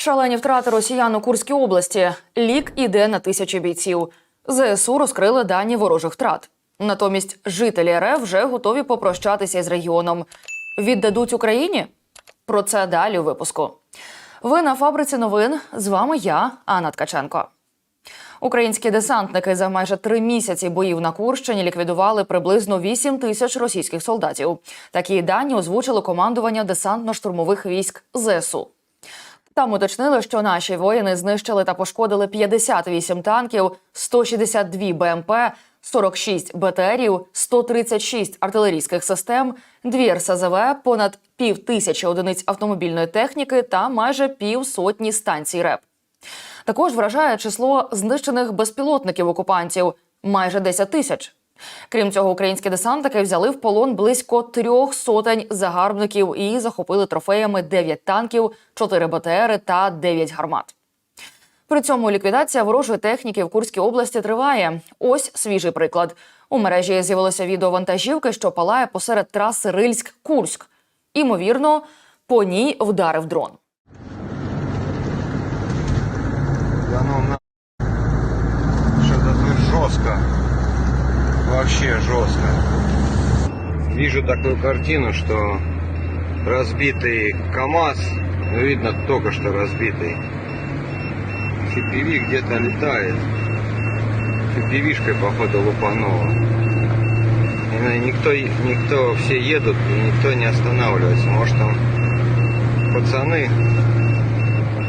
Шалені втрати росіян у Курській області. Лік іде на тисячі бійців. ЗСУ розкрили дані ворожих втрат. Натомість жителі РФ вже готові попрощатися із регіоном. Віддадуть Україні? Про це далі у випуску. Ви на фабриці новин. З вами я, Анна Ткаченко. Українські десантники за майже три місяці боїв на Курщині ліквідували приблизно 8 тисяч російських солдатів. Такі дані озвучило командування десантно-штурмових військ ЗСУ. Там уточнили, що наші воїни знищили та пошкодили 58 танків, 162 БМП, 46 БТРів, 136 артилерійських систем, дві РСЗВ, понад пів тисячі одиниць автомобільної техніки та майже пів сотні станцій РЕП. Також вражає число знищених безпілотників окупантів майже 10 тисяч. Крім цього, українські десантники взяли в полон близько трьох сотень загарбників і захопили трофеями 9 танків, 4 БТРи та 9 гармат. При цьому ліквідація ворожої техніки в Курській області триває. Ось свіжий приклад. У мережі з'явилося відео вантажівки, що палає посеред траси Рильськ-Курськ. Імовірно, по ній вдарив дрон. Да ну на... Тут жестко. Вообще жестко. Вижу такую картину, что разбитый КАМАЗ, ну, видно только что разбитый. CPV где-то летает. CPV-шкой походу лупануло. Ну, никто, никто, все едут и никто не останавливается. Может там пацаны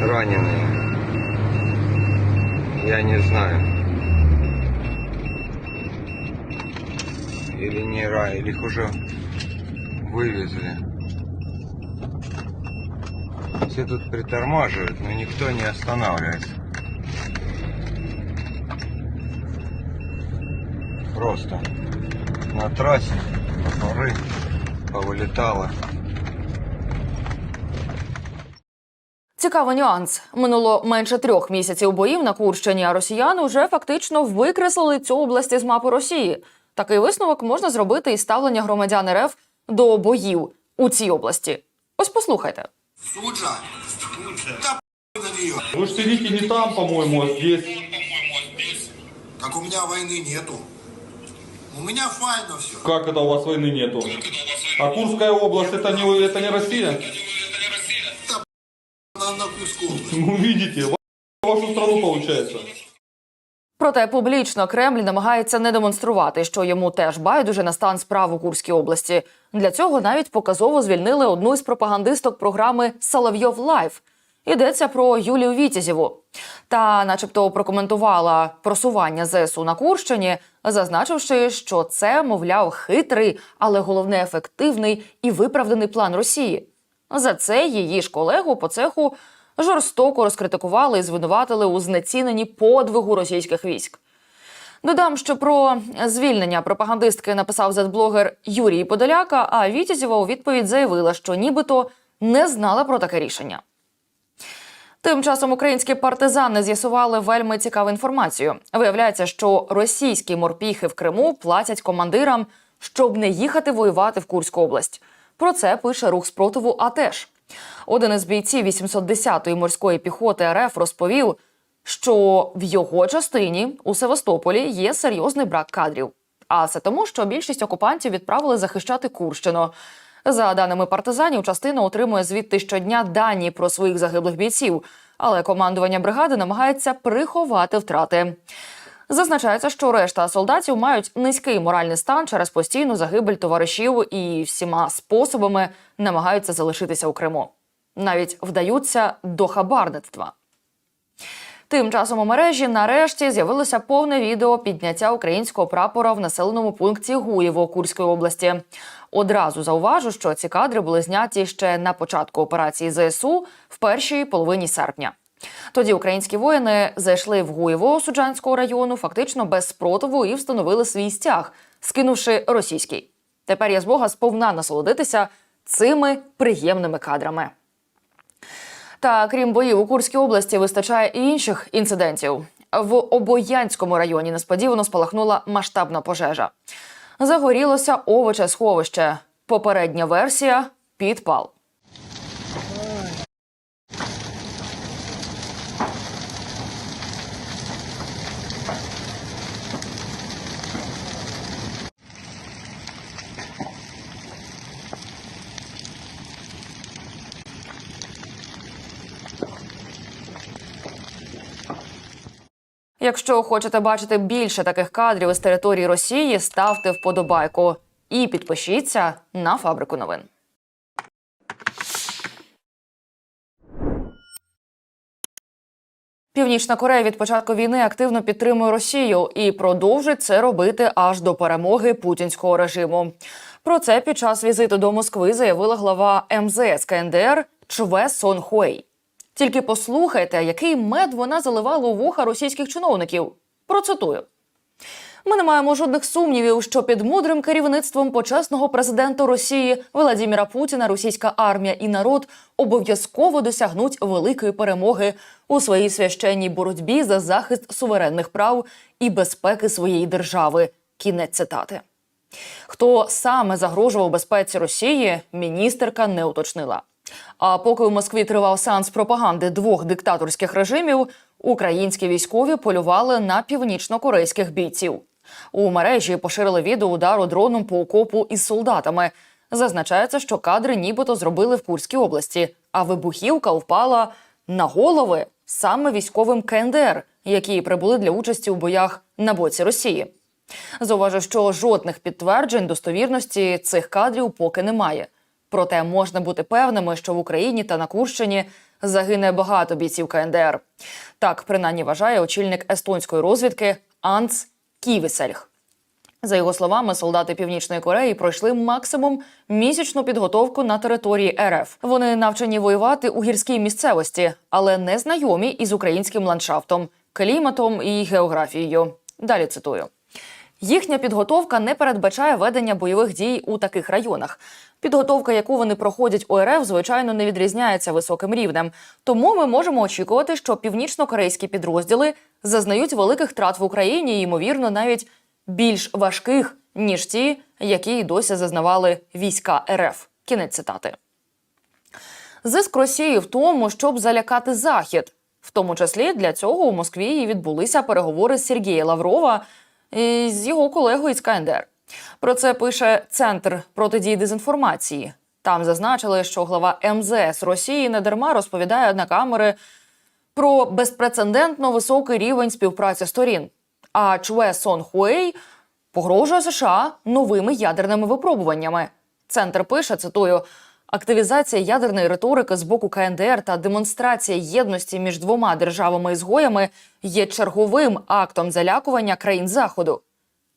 раненые. Я не знаю. Или не рай, или их уже вывезли. Все тут притормаживают, но никто не останавливается. Просто на трассе моторы повылетало. Цікавий нюанс. Минуло менше трьох місяців боїв на Курщині, а росіяни вже фактично викреслили цю область з мапи Росії. Такий висновок можна зробити із ставлення громадян РФ до боїв у цій області. Ось послухайте. Суджа. Да п- на нее. Вы же сидите не там, по-моему, а здесь. Так у меня войны нету. У меня файно все. Как это у вас войны нету? А Курская область это не, это не Россия? На, на куску. Ну видите, в вашу страну получается. Проте публічно Кремль намагається не демонструвати, що йому теж байдуже на стан справ у Курській області. Для цього навіть показово звільнили одну із пропагандисток програми Соловйов Лайф. Йдеться про Юлію Вітязєву. Та, начебто, прокоментувала просування ЗСУ на Курщині, зазначивши, що це, мовляв, хитрий, але головне ефективний і виправданий план Росії. За це її ж колегу по цеху жорстоко розкритикували і звинуватили у знеціненні подвигу російських військ. Додам, що про звільнення пропагандистки написав зетблогер Юрій Подоляка, а Вітязєва у відповідь заявила, що нібито не знала про таке рішення. Тим часом українські партизани з'ясували вельми цікаву інформацію. Виявляється, що російські морпіхи в Криму платять командирам, щоб не їхати воювати в Курську область. Про це пише рух спротиву АТЕШ. Один із бійців 810-ї морської піхоти РФ розповів, що в його частині у Севастополі є серйозний брак кадрів. А це тому, що більшість окупантів відправили захищати Курщину. За даними партизанів, частина отримує звідти щодня дані про своїх загиблих бійців, але командування бригади намагається приховати втрати. Зазначається, що решта солдатів мають низький моральний стан через постійну загибель товаришів і всіма способами намагаються залишитися у Криму. Навіть вдаються до хабарництва. Тим часом у мережі нарешті з'явилося повне відео підняття українського прапора в населеному пункті Гуєво Курської області. Одразу зауважу, що ці кадри були зняті ще на початку операції ЗСУ в першій половині серпня. Тоді українські воїни зайшли в Гуєво Суджанського району фактично без спротиву і встановили свій стяг, скинувши російський. Тепер є змога сповна насолодитися цими приємними кадрами. Та крім боїв у Курській області вистачає і інших інцидентів. В Обоянському районі несподівано спалахнула масштабна пожежа. Загорілося овоче сховище. Попередня версія підпал. Якщо хочете бачити більше таких кадрів із території Росії, ставте вподобайку і підпишіться на фабрику новин. Північна Корея від початку війни активно підтримує Росію і продовжить це робити аж до перемоги путінського режиму. Про це під час візиту до Москви заявила глава МЗС КНДР Чве Сон Хуей. Тільки послухайте, який мед вона заливала у вуха російських чиновників. Процитую. Ми не маємо жодних сумнівів, що під мудрим керівництвом почесного президента Росії Володимира Путіна російська армія і народ обов'язково досягнуть великої перемоги у своїй священній боротьбі за захист суверенних прав і безпеки своєї держави. Кінець цитати. Хто саме загрожував безпеці Росії, міністерка не уточнила. А поки у Москві тривав сеанс пропаганди двох диктаторських режимів, українські військові полювали на північно-корейських бійців. У мережі поширили відео удару дроном по окопу із солдатами. Зазначається, що кадри нібито зробили в Курській області, а вибухівка впала на голови саме військовим КНДР, які прибули для участі у боях на боці Росії. Зауважу, що жодних підтверджень достовірності цих кадрів поки немає. Проте можна бути певними, що в Україні та на Курщині загине багато бійців КНДР. Так принаймні вважає очільник естонської розвідки Анц Ківісельх. За його словами, солдати Північної Кореї пройшли максимум місячну підготовку на території РФ. Вони навчені воювати у гірській місцевості, але не знайомі із українським ландшафтом, кліматом і географією. Далі цитую. Їхня підготовка не передбачає ведення бойових дій у таких районах. Підготовка, яку вони проходять у РФ, звичайно, не відрізняється високим рівнем. Тому ми можемо очікувати, що північно-корейські підрозділи зазнають великих втрат в Україні, і, ймовірно, навіть більш важких ніж ті, які й досі зазнавали війська РФ. Кінець цитати. Зиск Росії в тому, щоб залякати Захід. В тому числі для цього у Москві і відбулися переговори з Сергія Лаврова з його колегою із КНДР. Про це пише Центр протидії дезінформації. Там зазначили, що глава МЗС Росії недарма розповідає на камери про безпрецедентно високий рівень співпраці сторін. А Чуе Сон Хуей погрожує США новими ядерними випробуваннями. Центр пише, цитую. Активізація ядерної риторики з боку КНДР та демонстрація єдності між двома державами-ізгоями є черговим актом залякування країн Заходу.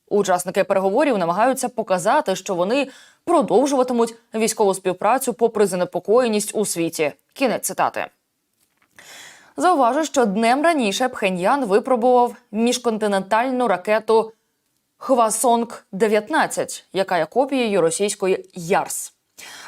Учасники переговорів намагаються показати, що вони продовжуватимуть військову співпрацю попри занепокоєність у світі. Кінець цитати. Зауважу, що днем раніше Пхеньян випробував міжконтинентальну ракету Хвасонг 19 яка є копією російської Ярс.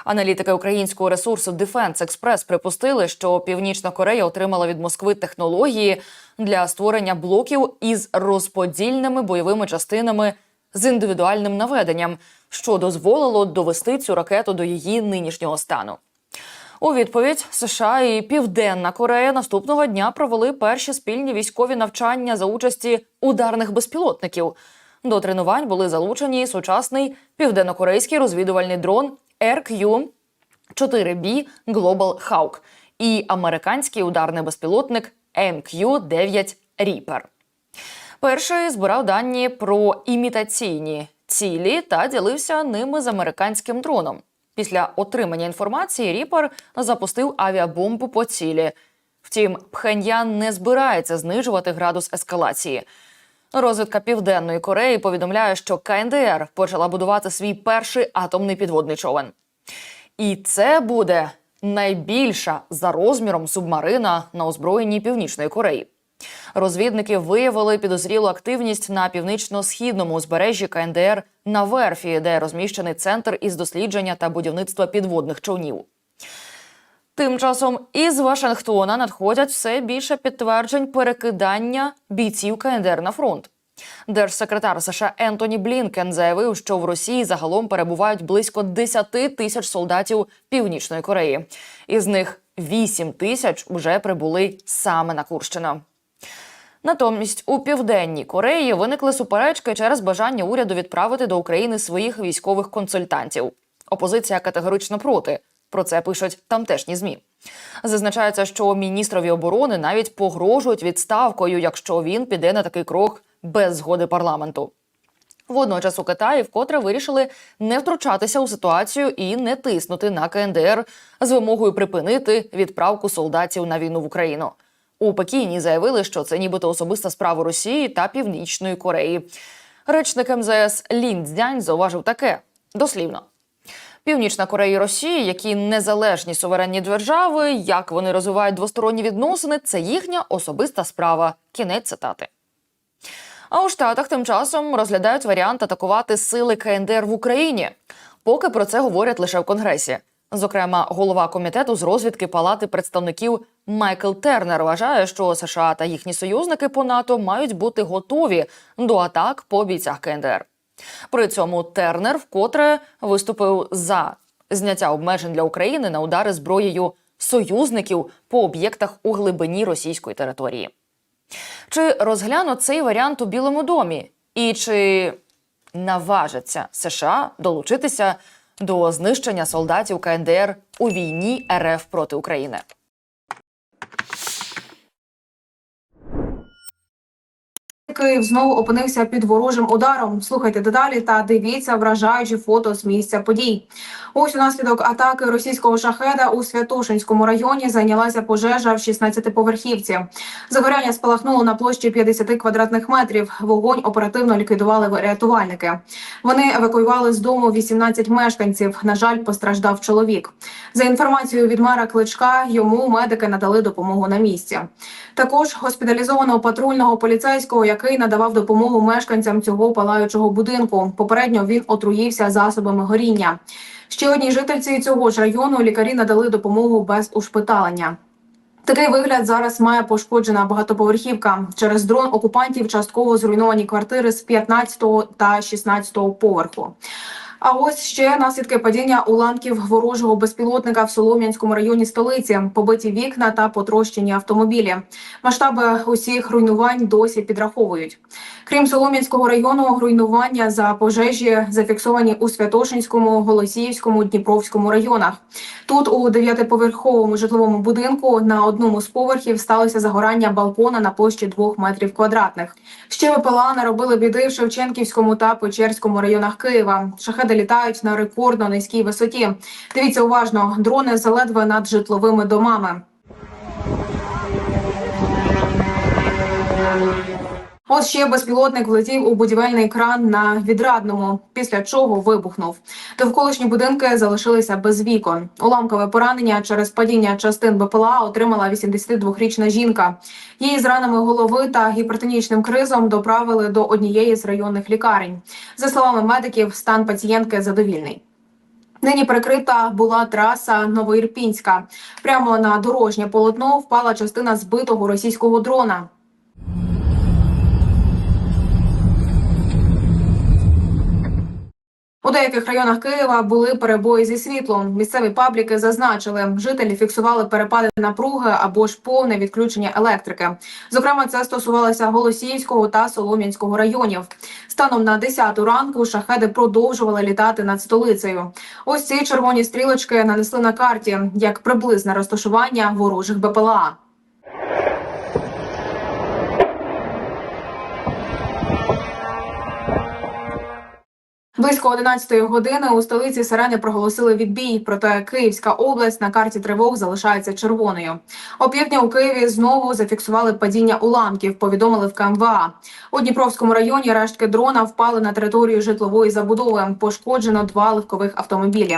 Аналітики українського ресурсу Defense Express припустили, що Північна Корея отримала від Москви технології для створення блоків із розподільними бойовими частинами з індивідуальним наведенням, що дозволило довести цю ракету до її нинішнього стану. У відповідь США і Південна Корея наступного дня провели перші спільні військові навчання за участі ударних безпілотників. До тренувань були залучені сучасний південнокорейський розвідувальний дрон RQ-4B Global Hawk і американський ударний безпілотник MQ-9 Reaper. Перший збирав дані про імітаційні цілі та ділився ними з американським дроном. Після отримання інформації Ріпер запустив авіабомбу по цілі. Втім, Пхеньян не збирається знижувати градус ескалації. Розвідка Південної Кореї повідомляє, що КНДР почала будувати свій перший атомний підводний човен. І це буде найбільша за розміром субмарина на озброєнні Північної Кореї. Розвідники виявили підозрілу активність на північно-східному узбережжі КНДР на верфі, де розміщений центр із дослідження та будівництва підводних човнів. Тим часом із Вашингтона надходять все більше підтверджень перекидання бійців КНДР на фронт. Держсекретар США Ентоні Блінкен заявив, що в Росії загалом перебувають близько 10 тисяч солдатів Північної Кореї. Із них 8 тисяч вже прибули саме на Курщину. Натомість у південній Кореї виникли суперечки через бажання уряду відправити до України своїх військових консультантів. Опозиція категорично проти. Про це пишуть тамтешні змі. Зазначається, що міністрові оборони навіть погрожують відставкою, якщо він піде на такий крок без згоди парламенту. Водночас у Китаї вкотре вирішили не втручатися у ситуацію і не тиснути на КНДР з вимогою припинити відправку солдатів на війну в Україну. У Пекіні заявили, що це нібито особиста справа Росії та Північної Кореї. Речник МЗС Лін Цзянь зауважив таке дослівно. Північна Корея і Росія, які незалежні суверенні держави, як вони розвивають двосторонні відносини, це їхня особиста справа. Кінець цитати. А у Штатах тим часом розглядають варіант атакувати сили КНДР в Україні. Поки про це говорять лише в Конгресі. Зокрема, голова комітету з розвідки Палати представників Майкл Тернер вважає, що США та їхні союзники по НАТО мають бути готові до атак по бійцях КНДР. При цьому Тернер вкотре виступив за зняття обмежень для України на удари зброєю союзників по об'єктах у глибині російської території. Чи розглянуть цей варіант у Білому домі? І чи наважаться США долучитися до знищення солдатів КНДР у війні РФ проти України? Київ знову опинився під ворожим ударом. Слухайте деталі та дивіться вражаючі фото з місця подій. Ось унаслідок атаки російського шахеда у Святошинському районі зайнялася пожежа в 16-поверхівці. Загоряння спалахнуло на площі 50 квадратних метрів. Вогонь оперативно ліквідували рятувальники. Вони евакуювали з дому 18 мешканців. На жаль, постраждав чоловік. За інформацією від мера Кличка, йому медики надали допомогу на місці. Також госпіталізовано патрульного поліцейського, який надавав допомогу мешканцям цього палаючого будинку. Попередньо він отруївся засобами горіння. Ще одній жительці цього ж району лікарі надали допомогу без ушпиталення. Такий вигляд зараз має пошкоджена багатоповерхівка. Через дрон окупантів частково зруйновані квартири з 15 та 16 поверху. А ось ще наслідки падіння уламків ворожого безпілотника в Солом'янському районі столиці, побиті вікна та потрощені автомобілі. Масштаби усіх руйнувань досі підраховують. Крім Солом'янського району, руйнування за пожежі зафіксовані у Святошинському, Голосіївському, Дніпровському районах. Тут у дев'ятиповерховому житловому будинку на одному з поверхів сталося загорання балкона на площі двох метрів квадратних. Ще ВПЛА наробили біди в Шевченківському та Печерському районах Києва. Шахеди літають на рекордно низькій висоті. Дивіться уважно, дрони заледве над житловими домами. От ще безпілотник влетів у будівельний кран на відрадному, після чого вибухнув. Довколишні будинки залишилися без вікон. Уламкове поранення через падіння частин БПЛА отримала 82-річна жінка. Її з ранами голови та гіпертонічним кризом доправили до однієї з районних лікарень. За словами медиків, стан пацієнтки задовільний. Нині прикрита була траса Новоірпінська. Прямо на дорожнє полотно впала частина збитого російського дрона. У деяких районах Києва були перебої зі світлом. Місцеві пабліки зазначили, жителі фіксували перепади напруги або ж повне відключення електрики. Зокрема, це стосувалося Голосіївського та Солом'янського районів. Станом на 10 ранку шахеди продовжували літати над столицею. Ось ці червоні стрілочки нанесли на карті як приблизне розташування ворожих БПЛА. Близько 11 години у столиці Сирени проголосили відбій. Проте Київська область на карті тривог залишається червоною. Опівдня у Києві знову зафіксували падіння уламків. Повідомили в КМВА. У Дніпровському районі рештки дрона впали на територію житлової забудови. Пошкоджено два легкових автомобілі.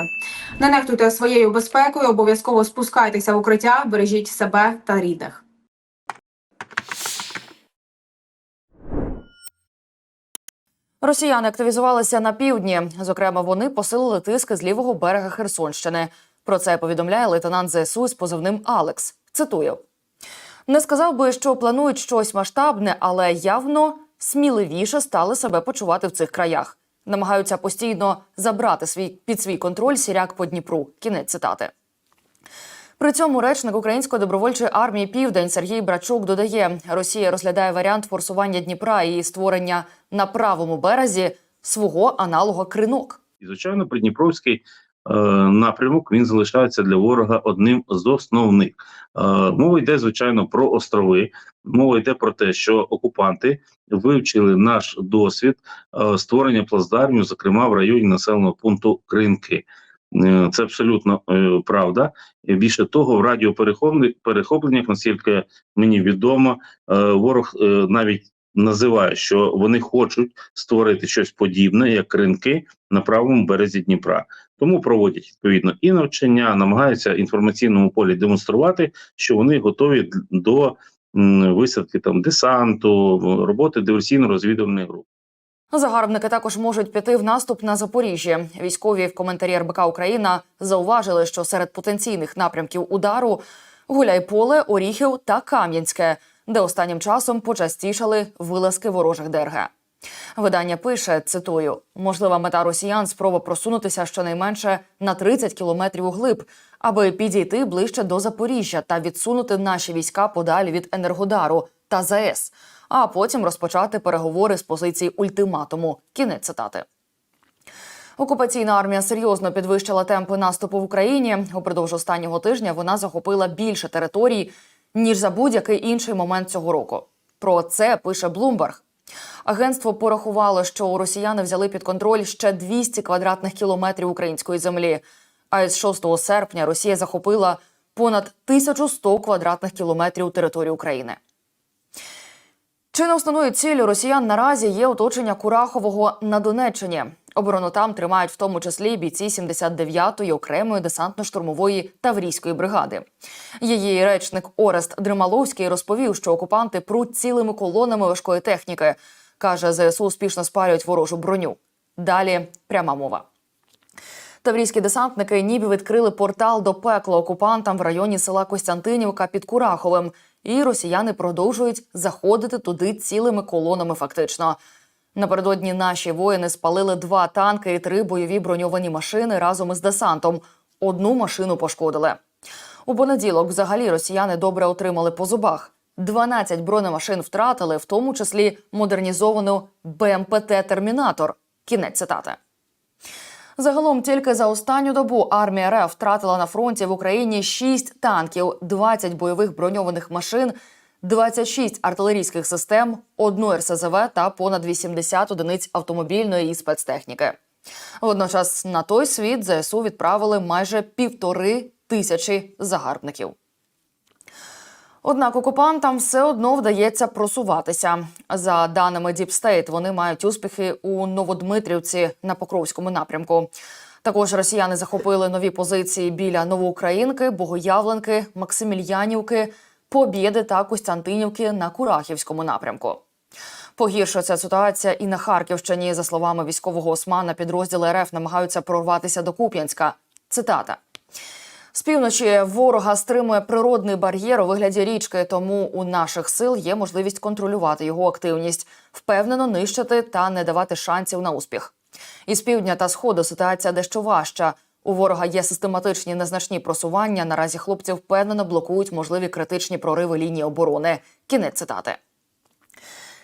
Не нехтуйте своєю безпекою. Обов'язково спускайтеся в укриття, бережіть себе та рідних. Росіяни активізувалися на півдні. Зокрема, вони посилили тиск з лівого берега Херсонщини. Про це повідомляє лейтенант ЗСУ з позивним Алекс. Цитую: не сказав би, що планують щось масштабне, але явно сміливіше стали себе почувати в цих краях. Намагаються постійно забрати свій під свій контроль сіряк по Дніпру. Кінець цитати. При цьому речник української добровольчої армії Південь Сергій Брачук додає: Росія розглядає варіант форсування Дніпра і створення на правому березі свого аналога кринок. І звичайно, Придніпровський е, напрямок він залишається для ворога одним з основних. Е, мова йде звичайно про острови. Мова йде про те, що окупанти вивчили наш досвід е, створення плацдармів, зокрема в районі населеного пункту Кринки. Е, Це абсолютно е, правда. Більше того, в радіоперехопленнях, наскільки мені відомо, е, ворог навіть називає, що вони хочуть створити щось подібне, як ринки на правому березі Дніпра. Тому проводять відповідно і навчання, намагаються інформаційному полі демонструвати, що вони готові до висадки там десанту, роботи диверсійно-розвідувальних груп. Загарбники також можуть піти в наступ на Запоріжжя. Військові в коментарі РБК Україна зауважили, що серед потенційних напрямків удару Гуляйполе, Оріхів та Кам'янське, де останнім часом почастішали вилазки ворожих ДРГ. Видання пише: цитую: можлива мета росіян спроба просунутися щонайменше на 30 кілометрів углиб, аби підійти ближче до Запоріжжя та відсунути наші війська подалі від Енергодару та ЗАЕС, а потім розпочати переговори з позиції ультиматуму. Кінець цитати. Окупаційна армія серйозно підвищила темпи наступу в Україні. Упродовж останнього тижня вона захопила більше територій ніж за будь-який інший момент цього року. Про це пише Блумберг. Агентство порахувало, що росіяни взяли під контроль ще 200 квадратних кілометрів української землі. А з 6 серпня Росія захопила понад 1100 квадратних кілометрів території України. Чи не основною ціллю росіян наразі є оточення Курахового на Донеччині? Оборону там тримають в тому числі бійці 79-ї окремої десантно-штурмової таврійської бригади. Її речник Орест Дрималовський розповів, що окупанти пруть цілими колонами важкої техніки. каже, ЗСУ успішно спалюють ворожу броню. Далі пряма мова. Таврійські десантники ніби відкрили портал до пекла окупантам в районі села Костянтинівка під Кураховим, і росіяни продовжують заходити туди цілими колонами. Фактично. Напередодні наші воїни спалили два танки і три бойові броньовані машини разом із десантом. Одну машину пошкодили. У понеділок взагалі росіяни добре отримали по зубах. 12 бронемашин втратили, в тому числі модернізовану БМПТ Термінатор. Кінець цитати. Загалом тільки за останню добу армія РФ втратила на фронті в Україні 6 танків, 20 бойових броньованих машин, 26 артилерійських систем, одну РСЗВ та понад 80 одиниць автомобільної і спецтехніки. Водночас на той світ ЗСУ відправили майже півтори тисячі загарбників. Однак окупантам все одно вдається просуватися. За даними State, вони мають успіхи у Новодмитрівці на Покровському напрямку. Також росіяни захопили нові позиції біля Новоукраїнки, Богоявленки, Максимільянівки, Побєди та Костянтинівки на Курахівському напрямку. Погіршується ситуація і на Харківщині. За словами військового османа, підрозділи РФ намагаються прорватися до Куп'янська. Цитата. З півночі ворога стримує природний бар'єр у вигляді річки, тому у наших сил є можливість контролювати його активність, впевнено нищити та не давати шансів на успіх. Із півдня та сходу ситуація дещо важча. У ворога є систематичні незначні просування. Наразі хлопці впевнено блокують можливі критичні прориви лінії оборони. Кінець цитати.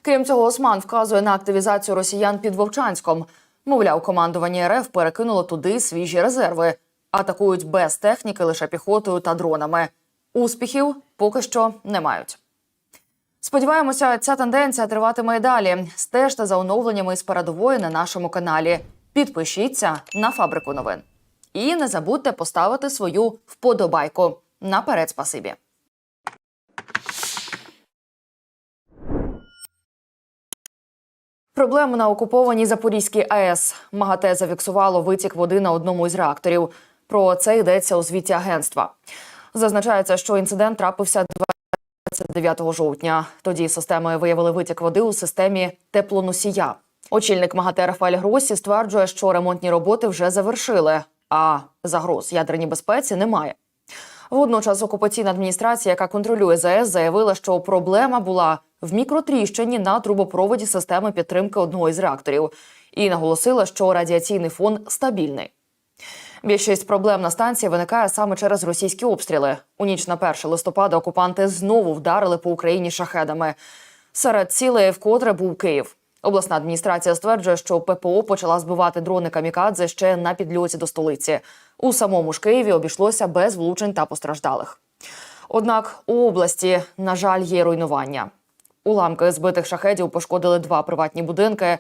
Крім цього, Осман вказує на активізацію росіян під Вовчанськом. Мовляв, командування РФ перекинуло туди свіжі резерви, атакують без техніки лише піхотою та дронами. Успіхів поки що не мають. Сподіваємося, ця тенденція триватиме і далі. Стежте за оновленнями з передової на нашому каналі. Підпишіться на фабрику новин. І не забудьте поставити свою вподобайку. Наперед, спасибі. Проблему на окупованій Запорізькій АЕС МАГАТЕ зафіксувало витік води на одному із реакторів. Про це йдеться у звіті агентства. Зазначається, що інцидент трапився 29 жовтня. Тоді системою виявили витік води у системі теплоносія. Очільник МАГАТЕ Рафаель Гросі стверджує, що ремонтні роботи вже завершили, а загроз ядерній безпеці немає. Водночас окупаційна адміністрація, яка контролює ЗАЕС, заявила, що проблема була в мікротріщині на трубопроводі системи підтримки одного із реакторів, і наголосила, що радіаційний фон стабільний. Більшість проблем на станції виникає саме через російські обстріли. У ніч на 1 листопада окупанти знову вдарили по Україні шахедами. Серед цілей вкотре був Київ. Обласна адміністрація стверджує, що ППО почала збивати дрони камікадзе ще на підльоті до столиці. У самому ж Києві обійшлося без влучень та постраждалих. Однак у області, на жаль, є руйнування. Уламки збитих шахедів пошкодили два приватні будинки.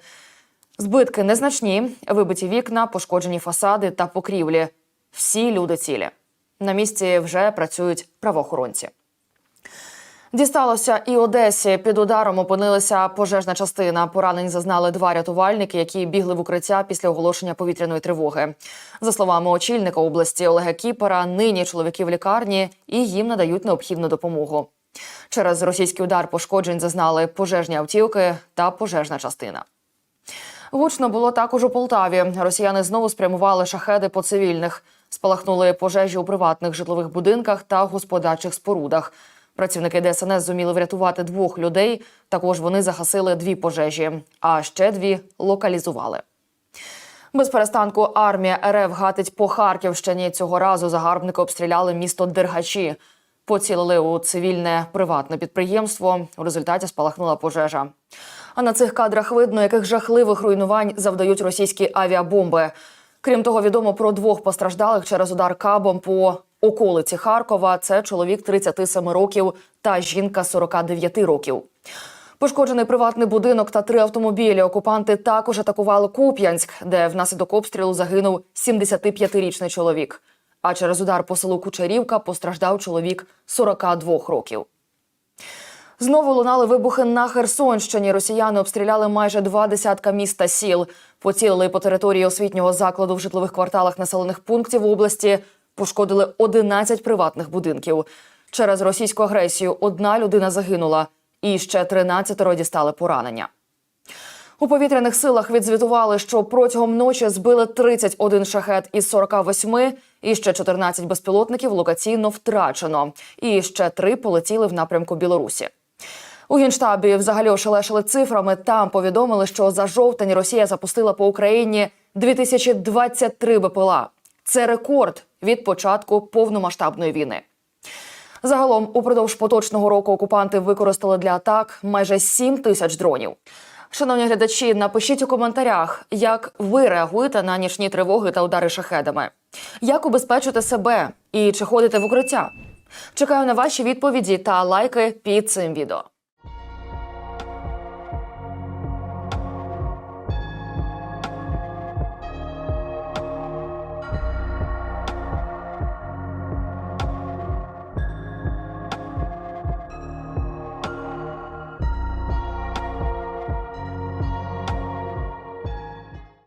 Збитки незначні, вибиті вікна, пошкоджені фасади та покрівлі. Всі люди цілі. На місці вже працюють правоохоронці. Дісталося і Одесі. Під ударом опинилася пожежна частина. Поранень зазнали два рятувальники, які бігли в укриття після оголошення повітряної тривоги. За словами очільника області Олега Кіпера, нині чоловіки в лікарні і їм надають необхідну допомогу. Через російський удар пошкоджень зазнали пожежні автівки та пожежна частина. Гучно було також у Полтаві. Росіяни знову спрямували шахеди по цивільних. Спалахнули пожежі у приватних житлових будинках та господарчих спорудах. Працівники ДСНС зуміли врятувати двох людей. Також вони загасили дві пожежі, а ще дві локалізували. Без перестанку армія РФ гатить по Харківщині. Цього разу загарбники обстріляли місто Дергачі. Поцілили у цивільне приватне підприємство. У результаті спалахнула пожежа. А на цих кадрах видно, яких жахливих руйнувань завдають російські авіабомби. Крім того, відомо про двох постраждалих через удар кабом по околиці Харкова. Це чоловік 37 років та жінка 49 років. Пошкоджений приватний будинок та три автомобілі. Окупанти також атакували Куп'янськ, де внаслідок обстрілу загинув 75-річний чоловік. А через удар по селу Кучерівка постраждав чоловік 42 років. Знову лунали вибухи на Херсонщині. Росіяни обстріляли майже два десятка міст та сіл. Поцілили по території освітнього закладу в житлових кварталах населених пунктів області. Пошкодили 11 приватних будинків. Через російську агресію одна людина загинула, і ще 13 дістали поранення. У повітряних силах відзвітували, що протягом ночі збили 31 шахет із 48, і ще 14 безпілотників локаційно втрачено. І ще три полетіли в напрямку Білорусі. У генштабі взагалі ошелешили цифрами. Там повідомили, що за жовтень Росія запустила по Україні 2023 БПЛА. Це рекорд від початку повномасштабної війни. Загалом, упродовж поточного року окупанти використали для атак майже 7 тисяч дронів. Шановні глядачі, напишіть у коментарях, як ви реагуєте на нічні тривоги та удари шахедами. Як убезпечити себе і чи ходите в укриття? Чекаю на ваші відповіді та лайки під цим відео.